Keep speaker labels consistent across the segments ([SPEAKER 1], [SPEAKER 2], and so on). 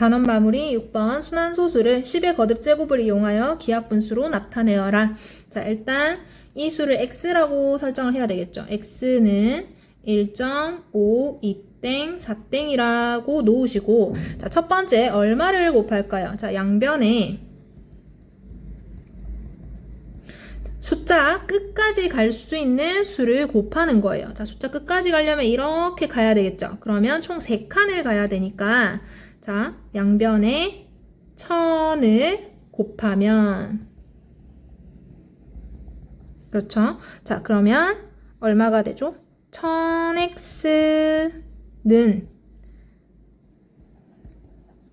[SPEAKER 1] 단원 마무리 6번 순환소수를 10의 거듭 제곱을 이용하여 기하분수로 나타내어라. 자, 일단 이 수를 x라고 설정을 해야 되겠죠. x는 1.5, 2땡, 4땡이라고 놓으시고 자, 첫 번째 얼마를 곱할까요? 자, 양변에 숫자 끝까지 갈 수 있는 수를 곱하는 거예요. 자, 숫자 끝까지 가려면 이렇게 가야 되겠죠. 그러면 총 3칸을 가야 되니까 자, 양변에 천을 곱하면 그렇죠. 자, 그러면 얼마가 되죠? 1000x는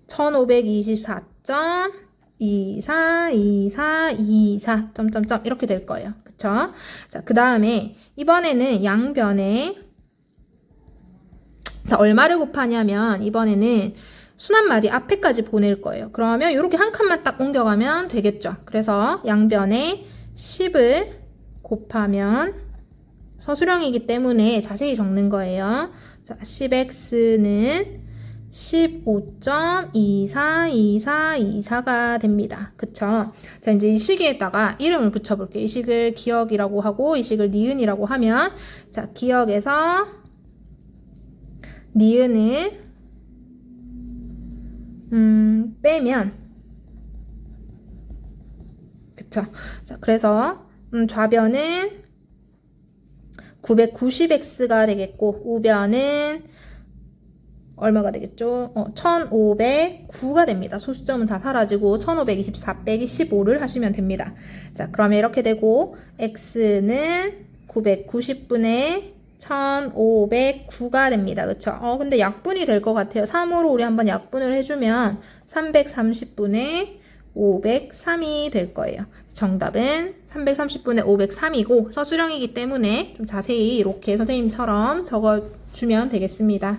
[SPEAKER 1] 1524.242424 점점점 이렇게 될 거예요. 그쵸? 자, 그 다음에 이번에는 양변에 자, 얼마를 곱하냐면 이번에는 순환마디 앞에까지 보낼 거예요. 그러면 이렇게 한 칸만 딱 옮겨가면 되겠죠. 그래서 양변에 10을 곱하면 서술형이기 때문에 자세히 적는 거예요. 자, 10x는 15.242424가 됩니다. 그쵸? 자, 이제 이 식에다가 이름을 붙여볼게요. 이 식을 기억이라고 하고, 이 식을 니은이라고 하면, 자, 기억에서 니은을, 음, 빼면, 그쵸? 자, 그래서, 음, 좌변은 990x가 되겠고, 우변은 얼마가 되겠죠? 어, 1509가 됩니다. 소수점은 다 사라지고 1524 빼기 15를 하시면 됩니다. 자, 그러면 이렇게 되고 x는 990분의 1509가 됩니다. 그쵸? 어, 근데 약분이 될 것 같아요. 3으로 우리 한번 약분을 해주면 330분의 503이 될 거예요. 정답은 330분의 503이고 서술형이기 때문에 좀 자세히 이렇게 선생님처럼 적어주면 되겠습니다.